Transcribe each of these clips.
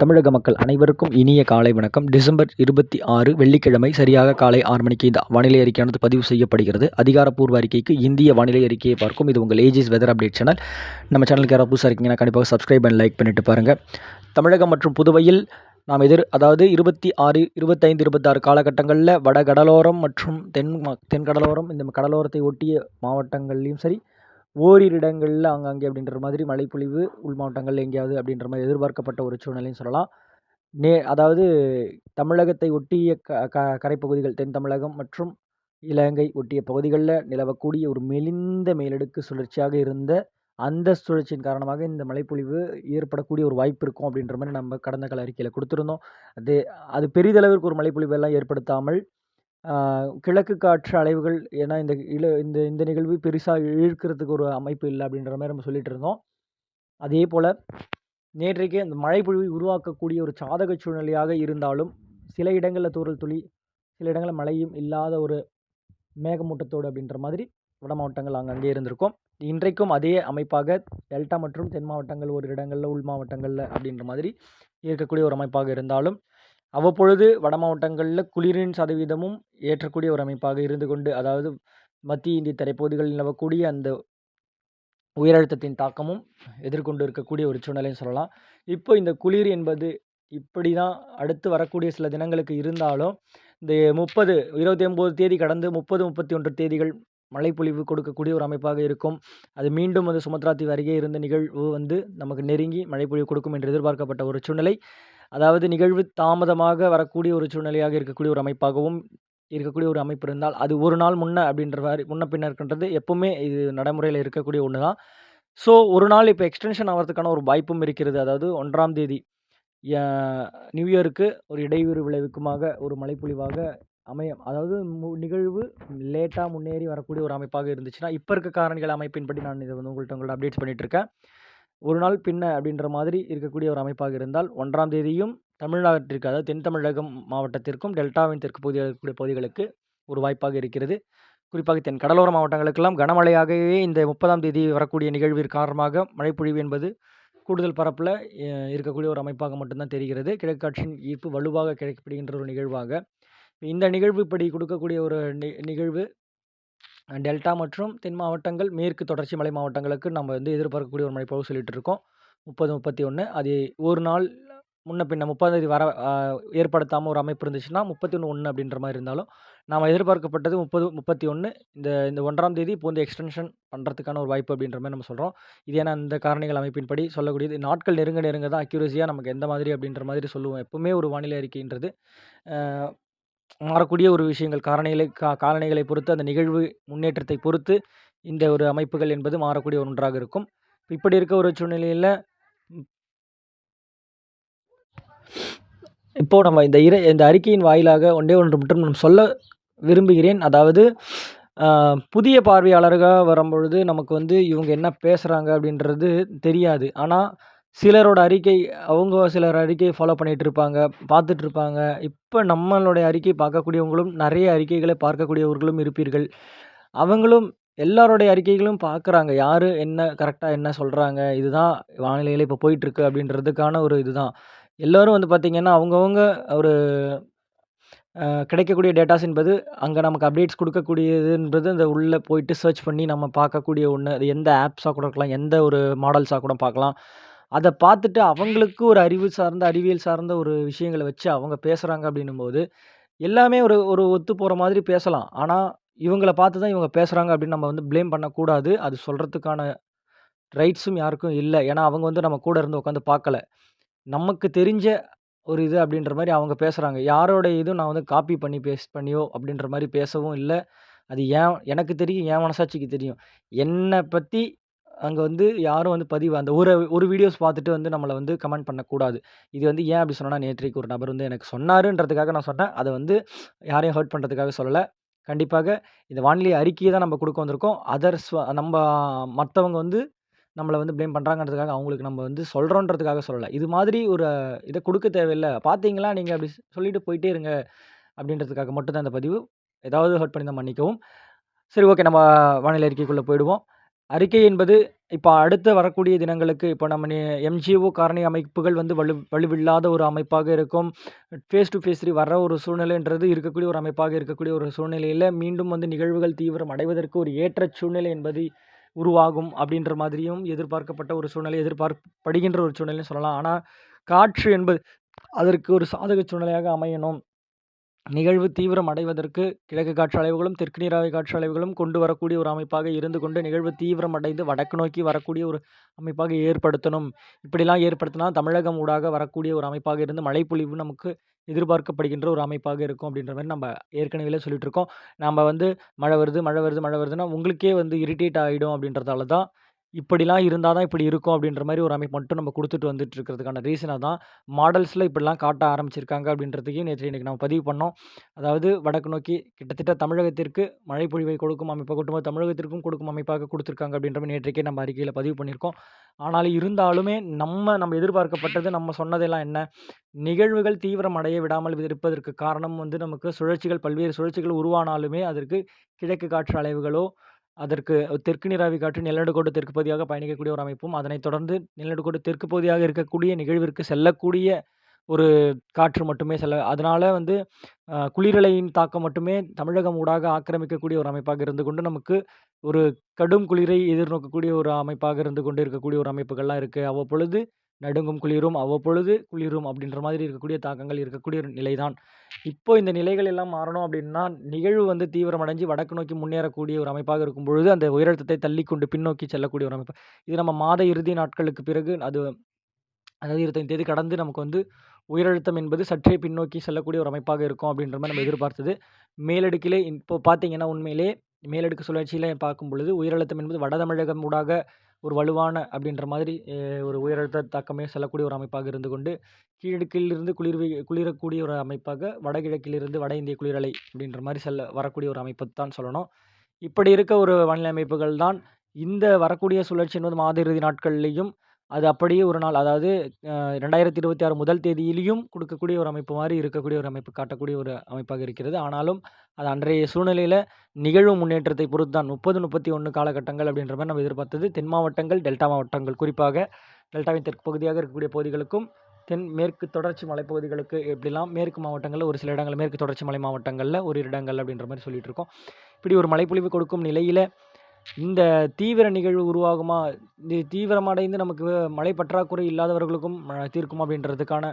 தமிழக மக்கள் அனைவருக்கும் இனிய காலை வணக்கம். டிசம்பர் இருபத்தி ஆறு வெள்ளிக்கிழமை சரியாக காலை ஆறு மணிக்கு இந்த வானிலை அறிக்கையானது பதிவு செய்யப்படுகிறது. அதிகாரப்பூர்வ அறிக்கைக்கு இந்திய வானிலை அறிக்கையை பார்க்கும். இது உங்கள் ஏஜிஸ் வெதர் அப்டேட் சேனல் நம்ம சேனலுக்கு யாராவது புதுசாக இருக்கீங்கன்னா கண்டிப்பாக சப்ஸ்கிரைப் அண்ட் லைக் பண்ணிட்டு பாருங்கள் தமிழகம் மற்றும் புதுவையில் நாம் எதிர் அதாவது இருபத்தி ஆறு இருபத்தைந்து இருபத்தாறு காலகட்டங்களில் வட கடலோரம் மற்றும் தென் தென் கடலோரம் இந்த கடலோரத்தை ஒட்டிய மாவட்டங்கள்லேயும் சரி ஓரிரு இடங்களில் ஆங்காங்கே அப்படின்ற மாதிரி மழைப்பொழிவு உள் மாவட்டங்கள் எங்கேயாவது அப்படின்ற மாதிரி எதிர்பார்க்கப்பட்ட ஒரு சூழ்நிலைன்னு சொல்லலாம். நே அதாவது தமிழகத்தை ஒட்டிய க க கரைப்பகுதிகள் தென் தமிழகம் மற்றும் இலங்கை ஒட்டிய பகுதிகளில் நிலவக்கூடிய ஒரு மெலிந்த மேலடுக்கு சுழற்சியாக இருந்த அந்த சுழற்சியின் காரணமாக இந்த மழைப்பொழிவு ஏற்படக்கூடிய ஒரு வாய்ப்பு இருக்கும் அப்படின்ற மாதிரி நம்ம கடந்த கால அறிக்கையில் கொடுத்துருந்தோம். அது அது பெரிதளவிற்கு ஒரு மழைப்பொழிவு எல்லாம் ஏற்படுத்தாமல் கிழக்கு காற்று அலைவுகள் ஏன்னா இந்த இழ இந்த இந்த நிகழ்வு பெருசாக இழுக்கிறதுக்கு ஒரு அமைப்பு இல்லை அப்படின்ற மாதிரி நம்ம சொல்லிட்டு இருந்தோம். அதே போல் நேற்றைக்கு அந்த மழைப்பொழிவை உருவாக்கக்கூடிய ஒரு சாதக சூழ்நிலையாக இருந்தாலும் சில இடங்களில் தூரல் துளி சில இடங்களில் மழையும் இல்லாத ஒரு மேகமூட்டத்தோடு அப்படின்ற மாதிரி வட மாவட்டங்கள் அங்கங்கே இருந்திருக்கும். இன்றைக்கும் அதே அமைப்பாக டெல்டா மற்றும் தென் மாவட்டங்கள் ஒரு இடங்களில் உள் மாவட்டங்களில் அப்படின்ற மாதிரி இருக்கக்கூடிய ஒரு அமைப்பாக இருந்தாலும் அவ்வப்பொழுது வட மாவட்டங்களில் குளிரின் சதவீதமும் ஏற்றக்கூடிய ஒரு அமைப்பாக இருந்து கொண்டு அதாவது மத்திய இந்திய தரைப்பகுதிகளில் நிலவக்கூடிய அந்த உயரழுத்தத்தின் தாக்கமும் எதிர்கொண்டு இருக்கக்கூடிய ஒரு சூழ்நிலைன்னு சொல்லலாம். இப்போ இந்த குளிர் என்பது இப்படி தான் அடுத்து வரக்கூடிய சில தினங்களுக்கு இருந்தாலும் இந்த முப்பது இருபத்தி ஒம்பது தேதி கடந்து முப்பது முப்பத்தி ஒன்று தேதிகள் மழைப்பொழிவு கொடுக்கக்கூடிய ஒரு அமைப்பாக இருக்கும். அது மீண்டும் வந்து சுமத்ரா தீவு அருகே இருந்த நிகழ்வு வந்து நமக்கு நெருங்கி மழைப்பொழிவு கொடுக்கும் என்று எதிர்பார்க்கப்பட்ட ஒரு சூழ்நிலை. அதாவது நிகழ்வு தாமதமாக வரக்கூடிய ஒரு சூழ்நிலையாக இருக்கக்கூடிய ஒரு அமைப்பாகவும் இருக்கக்கூடிய ஒரு அமைப்பு இருந்தால் அது ஒரு நாள் முன்ன அப்படின்ற மாதிரி முன்ன பின்ன இருக்கின்றது எப்பவுமே இது நடைமுறையில் இருக்கக்கூடிய ஒன்று தான். ஸோ ஒரு நாள் இப்போ எக்ஸ்டென்ஷன் ஆகிறதுக்கான ஒரு வாய்ப்பும் இருக்கிறது. அதாவது ஒன்றாம் தேதி நியூ இயருக்கு ஒரு இடையூறு விளைவிக்குமாக ஒரு மழைப்பொழிவாக அமையும் அதாவது நிகழ்வு லேட்டாக முன்னேறி வரக்கூடிய ஒரு அமைப்பாக இருந்துச்சுன்னா இப்போ இருக்க காரணிகள் அமைப்பின்படி நான் இதை வந்து உங்கள்கிட்ட உங்கள்ட்ட அப்டேட்ஸ் பண்ணிகிட்டு இருக்கேன். ஒரு நாள் பின்ன அப்படின்ற மாதிரி இருக்கக்கூடிய ஒரு அமைப்பாக இருந்தால் ஒன்றாம் தேதியும் தமிழ்நாட்டிற்கு அதாவது தென் தமிழகம் மாவட்டத்திற்கும் டெல்டாவின் தெற்கு பகுதியில் இருக்கக்கூடிய பகுதிகளுக்கு ஒரு வாய்ப்பாக இருக்கிறது. குறிப்பாக தென் கடலோர மாவட்டங்களுக்கெல்லாம் கனமழையாகவே இந்த முப்பதாம் தேதி வரக்கூடிய நிகழ்வின் காரணமாக மழைப்பொழிவு என்பது கூடுதல் பரப்பில் இருக்கக்கூடிய ஒரு அமைப்பாக மட்டும்தான் தெரிகிறது. கிழக்காற்றின் ஈர்ப்பு வலுவாக கிடைக்கப்படுகின்ற ஒரு நிகழ்வாக இந்த நிகழ்வு இப்படி கொடுக்கக்கூடிய ஒரு நிகழ்வு டெல்டா மற்றும் தென் மாவட்டங்கள் மேற்கு தொடர்ச்சி மலை மாவட்டங்களுக்கு நம்ம வந்து எதிர்பார்க்கக்கூடிய ஒரு மழைப்பொழிவு சொல்லிட்டு இருக்கோம் முப்பது முப்பத்தி ஒன்று அது ஒரு நாள் முன்ன பின்ன முப்பதாந்தேதி வர ஏற்படுத்தாமல் ஒரு அமைப்பு இருந்துச்சுன்னா முப்பத்தி ஒன்று ஒன்று அப்படின்ற மாதிரி இருந்தாலும் நாம் எதிர்பார்க்கப்பட்டது முப்பது முப்பத்தி ஒன்று இந்த இந்த ஒன்றாம் தேதி இப்போ வந்து எக்ஸ்டென்ஷன் பண்ணுறதுக்கான ஒரு வாய்ப்பு அப்படின்ற மாதிரி நம்ம சொல்கிறோம் இது ஏன்னா இந்த காரணிகள் அமைப்பின்படி சொல்லக்கூடியது. நாட்கள் நெருங்க நெருங்க தான் அக்யூரஸியாக நமக்கு எந்த மாதிரி அப்படின்ற மாதிரி சொல்லுவோம். எப்பவுமே ஒரு வானிலை அறிக்கைன்றது. மாறக்கூடிய ஒரு விஷயங்கள் காரணிகளை கா காரணிகளை பொறுத்து அந்த நிகழ்வு முன்னேற்றத்தை பொறுத்து இந்த ஒரு அமைப்புகள் என்பது மாறக்கூடிய ஒன்றாக இருக்கும். இப்படி இருக்க ஒரு சூழ்நிலையில் இப்போது நம்ம இந்த இர இந்த அறிக்கையின் வாயிலாக ஒன்றே ஒன்று மட்டும் நான் சொல்ல விரும்புகிறேன். அதாவது புதிய பார்வையாளர்களாக வரும்பொழுது நமக்கு வந்து இவங்க என்ன பேசுகிறாங்க அப்படின்றது தெரியாது. ஆனால் சிலரோட அறிக்கை அவங்க சிலர் அறிக்கையை ஃபாலோ பண்ணிகிட்டு இருப்பாங்க பார்த்துட்டு இருப்பாங்க இப்போ நம்மளுடைய அறிக்கை பார்க்கக்கூடியவங்களும் நிறைய அறிக்கைகளை பார்க்கக்கூடியவர்களும் இருப்பீர்கள். அவங்களும் எல்லாருடைய அறிக்கைகளும் பார்க்குறாங்க. யார் என்ன கரெக்டாக என்ன சொல்கிறாங்க இதுதான் வானிலையில் இப்போ போயிட்டுருக்கு அப்படின்றதுக்கான ஒரு இதுதான். எல்லோரும் வந்து பார்த்திங்கன்னா அவங்கவுங்க ஒரு கிடைக்கக்கூடிய டேட்டாஸ் என்பது அங்கே நமக்கு அப்டேட்ஸ் கொடுக்கக்கூடியதுன்றது அந்த உள்ளே போயிட்டு சர்ச் பண்ணி நம்ம பார்க்கக்கூடிய ஒன்று அது எந்த ஆப்ஸாக கூட இருக்கலாம் எந்த ஒரு மாடல்ஸாக கூட பார்க்கலாம். அதை பார்த்துட்டு அவங்களுக்கு ஒரு அறிவு சார்ந்த அறிவியல் சார்ந்த ஒரு விஷயங்களை வச்சு அவங்க பேசுகிறாங்க அப்படின்னும்போது எல்லாமே ஒரு ஒரு ஒத்து போகிற மாதிரி பேசலாம். ஆனால் இவங்கள பார்த்து தான் இவங்க பேசுகிறாங்க அப்படின்னு நம்ம வந்து ப்ளேம் பண்ணக்கூடாது. அது சொல்கிறதுக்கான ரைட்ஸும் யாருக்கும் இல்லை. ஏன்னா அவங்க வந்து நம்ம கூட இருந்து உட்காந்து பார்க்கல. நமக்கு தெரிஞ்ச ஒரு இது அப்படின்ற மாதிரி அவங்க பேசுகிறாங்க யாரோட இதுவும் நான் வந்து காப்பி பண்ணி பேஸ்ட் பண்ணியோ அப்படின்ற மாதிரி பேசவும் இல்லை. அது ஏன் எனக்கு தெரியும் என் மனசாட்சிக்கு தெரியும். என்னை பற்றி அங்கே வந்து யாரும் வந்து பதிவு அந்த ஒரு ஒரு வீடியோஸ் பார்த்துட்டு வந்து நம்மளை வந்து கமெண்ட் பண்ணக்கூடாது. இது வந்து ஏன் அப்படி சொன்னால் நேற்றைக்கு ஒரு நபர் வந்து எனக்கு சொன்னாருன்றதுக்காக நான் சொன்னேன். அதை வந்து யாரையும் ஹர்ட் பண்ணுறதுக்காக சொல்லலை. கண்டிப்பாக இந்த வானிலை அறிக்கையை தான் நம்ம கொடுக்க வந்திருக்கோம். அதர்ஸ் நம்ம மற்றவங்க வந்து நம்மளை வந்து ப்ளேம் பண்ணுறாங்கன்றதுக்காக அவங்களுக்கு நம்ம வந்து சொல்கிறோன்றதுக்காக சொல்லலை. இது மாதிரி ஒரு இதை கொடுக்க தேவையில்லை. பார்த்தீங்களா? நீங்கள் அப்படி சொல்லிட்டு போயிட்டே இருங்க அப்படின்றதுக்காக மட்டும்தான் இந்த பதிவு. ஏதாவது ஹர்ட் பண்ணி தான் மன்னிக்கவும். சரி ஓகே நம்ம வானிலை அறிக்கைக்குள்ளே போயிடுவோம். அறிக்கை என்பது இப்போ அடுத்து வரக்கூடிய தினங்களுக்கு இப்போ நம்ம எம்ஜிஓ காரணி அமைப்புகள் வந்து வலு வலுவில்லாத ஒரு அமைப்பாக இருக்கும். ஃபேஸ் டூ ஃபேஸ் 3 வர்ற ஒரு சூழ்நிலைன்றது இருக்கக்கூடிய ஒரு அமைப்பாக இருக்கக்கூடிய ஒரு சூழ்நிலையில் மீண்டும் வந்து நிகழ்வுகள் தீவிரம் அடைவதற்கு ஒரு ஏற்ற சூழ்நிலை என்பது உருவாகும் அப்படின்ற மாதிரியும் எதிர்பார்க்கப்பட்ட ஒரு சூழ்நிலை, எதிர்பார்க்கப்படுகின்ற ஒரு சூழ்நிலைன்னு சொல்லலாம். ஆனால் காற்று என்பது அதற்கு ஒரு சாதக சூழ்நிலையாக அமையணும். நிகழ்வு தீவிரம் அடைவதற்கு கிழக்கு காற்று அலைவுகளும், தெற்கு நீராவி காற்று அலைவுகளும் கொண்டு வரக்கூடிய ஒரு அமைப்பாக இருந்து கொண்டு, நிகழ்வு தீவிரம் அடைந்து வடக்கு நோக்கி வரக்கூடிய ஒரு அமைப்பாக ஏற்படுத்தணும். இப்படிலாம் ஏற்படுத்தினா தமிழகம் ஊடாக வரக்கூடிய ஒரு அமைப்பாக இருந்து மழைப்பொழிவு நமக்கு எதிர்பார்க்கப்படுகின்ற ஒரு அமைப்பாக இருக்கும் அப்படின்ற மாதிரி நம்ம ஏற்கனவே சொல்லிட்டு இருக்கோம். நம்ம வந்து மழை வருது, மழை வருது, மழை வருதுன்னா உங்களுக்கே வந்து இரிட்டேட் ஆகிடும் அப்படின்றதால தான், இப்படிலாம் இருந்தால் தான் இப்படி இருக்கும் அப்படின்ற மாதிரி ஒரு அமைப்பு மட்டும் நம்ம கொடுத்துட்டு வந்துட்டு இருக்கிறதுக்கான ரீசன் அதான். மாடல்ஸில் இப்படிலாம் காட்ட ஆரம்பிச்சிருக்காங்க அப்படின்றதுக்கு நேற்று இன்றைக்கி நம்ம பதிவு பண்ணோம். அதாவது வடக்கு நோக்கி கிட்டத்தட்ட தமிழகத்திற்கு மழைப்பொழிவை கொடுக்கும் அமைப்பாக ஒட்டுமொத்த தமிழகத்திற்கும் கொடுக்கும் அமைப்பாக கொடுத்துருக்காங்க அப்படின்ற மாதிரி நேற்றைக்கே நம்ம அறிக்கையில் பதிவு பண்ணியிருக்கோம். ஆனாலும் இருந்தாலுமே நம்ம நம்ம எதிர்பார்க்கப்பட்டது நம்ம சொன்னதெல்லாம் என்ன? நிகழ்வுகள் தீவிரம் அடைய விடாமல் இருப்பதற்கு காரணம் வந்து நமக்கு சுழற்சிகள் பல்வேறு சுழற்சிகள் உருவானாலுமே, அதற்கு கிழக்கு காற்று அலைவுகளோ, அதற்கு தெற்கு நீராவி காற்று நிலநடுக்கோடு தெற்கு பகுதியாக பயணிக்கக்கூடிய ஒரு அமைப்பும், அதனைத் தொடர்ந்து நிலநடுக்கோடு தெற்கு பகுதியாக இருக்கக்கூடிய நிகழ்விற்கு செல்லக்கூடிய ஒரு காற்று மட்டுமே செல்ல அதனால் வந்து குளிரலையின் தாக்கம் மட்டுமே தமிழகம் ஊடாக ஆக்கிரமிக்கக்கூடிய ஒரு அமைப்பாக இருந்து கொண்டு, நமக்கு ஒரு கடும் குளிரை எதிர்நோக்கக்கூடிய ஒரு அமைப்பாக இருந்து கொண்டு இருக்கக்கூடிய ஒரு அமைப்புகள்லாம் இருக்குது அவ்வப்பொழுது நடுங்கும் குளிரும், அவ்வப்பொழுது குளிரும் அப்படின்ற மாதிரி இருக்கக்கூடிய தாக்கங்கள் இருக்கக்கூடிய ஒரு நிலைதான். இப்போ இந்த நிலைகள் எல்லாம் மாறணும் அப்படின்னா, நிகழ்வு வந்து தீவிரமடைஞ்சு வடக்கு நோக்கி முன்னேறக்கூடிய ஒரு அமைப்பாக இருக்கும் பொழுது, அந்த உயரழுத்தத்தை தள்ளிக்கொண்டு பின்னோக்கி செல்லக்கூடிய ஒரு அமைப்பு. இது நம்ம மாத இறுதி நாட்களுக்கு பிறகு அது அதாவது 25 தேதி கடந்து நமக்கு வந்து உயரழுத்தம் என்பது சற்றே பின்னோக்கி செல்லக்கூடிய ஒரு அமைப்பாக இருக்கும் அப்படின்ற மாதிரி நம்ம எதிர்பார்த்தது. மேலடுக்கிலே இப்போ பார்த்தீங்கன்னா, உண்மையிலே மேலடுக்கு சுழற்சியில பார்க்கும் பொழுது, உயரழுத்தம் என்பது வட தமிழகம் ஊடாக ஒரு வலுவான அப்படின்ற மாதிரி ஒரு உயரழுத்த தாக்கமே செல்லக்கூடிய ஒரு அமைப்பாக இருந்து கொண்டு, கீழடுக்கிலிருந்து குளிர்வி குளிரக்கூடிய ஒரு அமைப்பாக வடகிழக்கிலிருந்து வட இந்திய குளிரலை அப்படின்ற மாதிரி செல்ல வரக்கூடிய ஒரு அமைப்பு தான் சொல்லணும். இப்படி இருக்க ஒரு வானிலை அமைப்புகள் தான் இந்த வரக்கூடிய சுழற்சி என்பது மாத இறுதி நாட்கள்லேயும் அது அப்படியே ஒரு நாள் அதாவது அ 2026 முதல் தேதியிலயும் கொடுக்கக்கூடிய ஒரு அமைப்பு மாரி இருக்கக்கூடிய ஒரு அமைப்பு காட்டக்கூடிய ஒரு அமைப்பாக இருக்கிறது. ஆனாலும், அது அன்றைய சூழ்நிலையில நிகழ்வு முன்னேற்றத்தை பொறுத்து தான் 30, 31 காலகட்டங்கள் அப்படின்ற மாரி நம்ம எதிர்பார்த்தது. தென் மாவட்டங்கள், டெல்டா மாவட்டங்கள் குறிப்பாக டெல்டாவின் தெற்கு பகுதியாக இருக்கக்கூடிய பகுதிகளுக்கும், தென் மேற்கு தொடர்ச்சி மலைப்பகுதிகளுக்கு எப்படிலாம் மேற்கு மாவட்டங்கள்ல ஒரு சில இடங்கள் மேற்கு தொடர்ச்சி மலை மாவட்டங்கள்ல ஒரு இடங்கள் அப்படின்ற மாரி சொல்லிட்டு இருக்கோம். இப்படி ஒரு மழைப்பொழிவு கொடுக்கும் நிலையில, இந்த தீவிர நிகழ்வு உருவாகுமா? இது தீவிரமடைந்து நமக்கு மழை பற்றாக்குறை இல்லாதவர்களுக்கும் ம அப்படின்றதுக்கான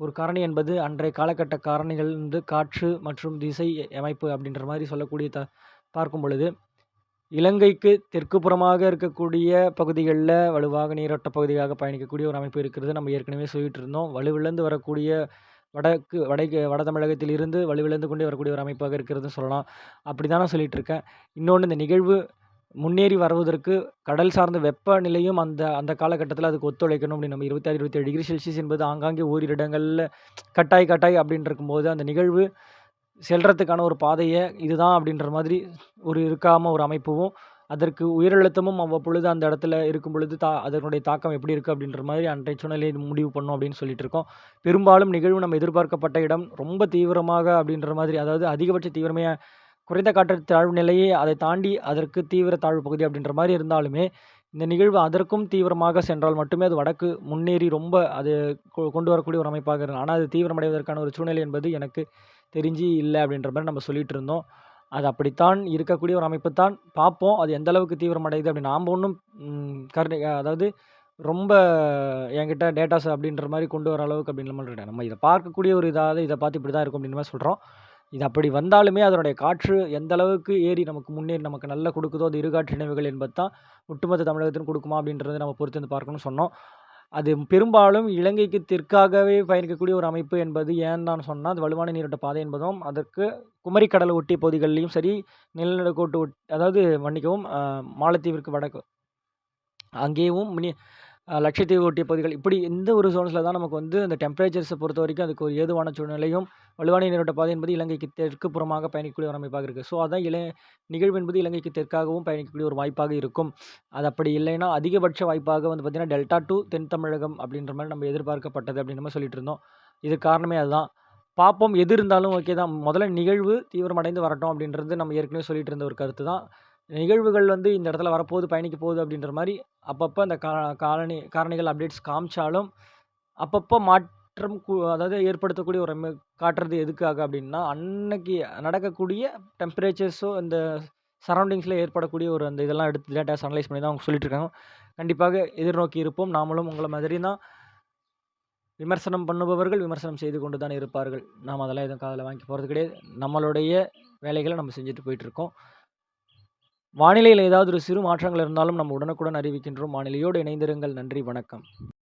ஒரு காரணி என்பது அன்றைய காலகட்ட காரணிகள் வந்து காற்று மற்றும் திசை அமைப்பு அப்படின்ற மாதிரி சொல்லக்கூடிய த பார்க்கும் பொழுது, இலங்கைக்கு தெற்கு புறமாக இருக்கக்கூடிய பகுதிகளில் வலுவாக நீரோட்ட பகுதியாக பயணிக்கக்கூடிய ஒரு அமைப்பு இருக்கிறது. நம்ம ஏற்கனவே சொல்லிட்டு இருந்தோம். வலுவிழந்து வரக்கூடிய வடக்கு வடக்கு வட தமிழகத்திலிருந்து வலுவிழந்து கொண்டே வரக்கூடிய ஒரு அமைப்பாக இருக்கிறதுன்னு சொல்லலாம். அப்படிதான் நான் சொல்லிகிட்டு இருக்கேன். இன்னொன்று இந்த நிகழ்வு முன்னேறி வருவதற்கு கடல் சார்ந்த வெப்பநிலையும் அந்த அந்த காலகட்டத்தில் அதுக்கு ஒத்துழைக்கணும் அப்படின்னு நம்ம 26, 27 டிகிரி செல்சியஸ் என்பது ஆங்காங்கே ஓரிரு இடங்களில் கட்டாய் கட்டாய் அப்படின்னு இருக்கும்போது, அந்த நிகழ்வு செல்றதுக்கான ஒரு பாதையை இதுதான் அப்படின்ற மாதிரி ஒரு இருக்காமல் ஒரு அமைப்பும், அதற்கு உயிரழுத்தமும் அவ்வப்பொழுது அந்த இடத்துல இருக்கும் பொழுது தா அதனுடைய தாக்கம் எப்படி இருக்கு அப்படின்ற மாதிரி அன்றைய சூழ்நிலையை முடிவு பண்ணும் அப்படின்னு சொல்லிட்டு இருக்கோம். பெரும்பாலும் நிகழ்வு நம்ம எதிர்பார்க்கப்பட்ட இடம் ரொம்ப தீவிரமாக அப்படின்ற மாதிரி அதாவது அதிகபட்ச தீவிரமையாக குறைந்த காற்று தாழ்வு நிலையே அதை தாண்டி அதற்கு தீவிர தாழ்வு பகுதி அப்படின்ற மாதிரி இருந்தாலுமே, இந்த நிகழ்வு அதற்கும் தீவிரமாக சென்றால் மட்டுமே அது வடக்கு முன்னேறி ரொம்ப அது கொ கொண்டு வரக்கூடிய ஒரு அமைப்பாக இருக்கும். ஆனால் அது தீவிரமடைவதற்கான ஒரு சூழ்நிலை என்பது எனக்கு தெரிஞ்சு இல்லை அப்படின்ற மாதிரி நம்ம சொல்லிட்டு இருந்தோம். அது அப்படித்தான் இருக்கக்கூடிய ஒரு அமைப்பு தான். பார்ப்போம். அது எந்த அளவுக்கு தீவிரமடையுது அப்படின்னு. நாம் ஒன்றும் கரு அதாவது ரொம்ப என்கிட்ட டேட்டாஸ் அப்படின்ற மாதிரி கொண்டு வர அளவுக்கு அப்படின்னு கிடையாது. நம்ம இதை பார்க்கக்கூடிய ஒரு இதாவது இதை பார்த்து இப்படி தான் இருக்கும் அப்படின்னு மாதிரி சொல்கிறோம் இது அப்படி வந்தாலுமே அதனுடைய காற்று எந்த அளவுக்கு ஏறி நமக்கு முன்னேறி நமக்கு நல்லா கொடுக்குதோ அது இருகாற்று நினைவுகள் என்பது தான் ஒட்டுமொத்த தமிழகத்தின் கொடுக்குமா அப்படின்றத நம்ம பொறுத்து வந்து பார்க்கணும்னு சொன்னோம். அது பெரும்பாலும் இலங்கைக்கு தெற்காகவே பயணிக்கக்கூடிய ஒரு அமைப்பு என்பது ஏன் தான் சொன்னால் அது வலுவான நீரோட்ட பாதை என்பதும், அதற்கு குமரிக்கடலை ஒட்டிய பகுதிகள்லயும் சரி, நிலநடுக்கோட்டு ஒட் அதாவது மன்னிக்கவும் மாலத்தீவிற்கு வடக்கு அங்கேயும் மினி லட்சத்தீவு ஒட்டிய பகுதிகள் இப்படி இந்த ஒரு சோன்ஸில் தான் நமக்கு வந்து அந்த டெம்ப்ரேச்சர்ஸை பொறுத்த வரைக்கும் அதுக்கு ஒரு ஏதுவான சூழ்நிலையும், வலுவான நீரோட்ட பாதை என்பது இலங்கைக்கு தெற்கு புறமாக பயணிக்கக்கூடிய ஒரு அமைப்பாக இருக்குது ஸோ, அதான் இளைய நிகழ்வு என்பது இலங்கைக்கு தெற்காகவும் பயணிக்கக்கூடிய ஒரு வாய்ப்பாக இருக்கும். அது அப்படி இல்லைன்னா, அதிகபட்ச வாய்ப்பாக வந்து பார்த்திங்கன்னா டெல்டா டூ தென் தமிழகம் அப்படின்ற மாதிரி நம்ம எதிர்பார்க்கப்பட்டது அப்படின்ற நம்ம சொல்லிட்டு இருந்தோம். இதுக்கு காரணமே அதுதான். பார்ப்போம். எது இருந்தாலும் ஓகே தான். முதல்ல நிகழ்வு தீவிரமடைந்து வரட்டும் அப்படின்றது நம்ம ஏற்கனவே சொல்லிட்டு இருந்த ஒரு கருத்து தான். நிகழ்வுகள் வந்து இந்த இடத்துல வரப்போகுது, பயணிக்க போகுது அப்படின்ற மாதிரி அப்பப்போ அந்த கா காலனி காரணிகள் அப்டேட்ஸ் காமிச்சாலும், அப்பப்போ மாற்றம் அதாவது ஏற்படுத்தக்கூடிய ஒரு காட்டுறது எதுக்காக அப்படின்னா, அன்னைக்கு நடக்கக்கூடிய டெம்பரேச்சர்ஸோ இந்த சரௌண்டிங்ஸில் ஏற்படக்கூடிய ஒரு அந்த இதெல்லாம் எடுத்து டேட்டாஸ் அனலைஸ் பண்ணி தான் அவங்க சொல்லிட்டுருக்காங்க கண்டிப்பாக எதிர்நோக்கி இருப்போம். நாமளும் உங்களை மாதிரி தான். விமர்சனம் பண்ணுபவர்கள் விமர்சனம் செய்து கொண்டு தான் இருப்பார்கள். நாம் அதெல்லாம் எதுவும் காதில் வாங்கி போகிறது கிடையாது. நம்மளுடைய வேலைகளை நம்ம செஞ்சுட்டு போயிட்டுருக்கோம். வானிலையில் ஏதாவது ஒரு சிறு மாற்றங்கள் இருந்தாலும் நம்ம உடனுக்குடன் அறிவிக்கின்றோம். வானிலையோடு இணைந்திருங்கள். நன்றி, வணக்கம்.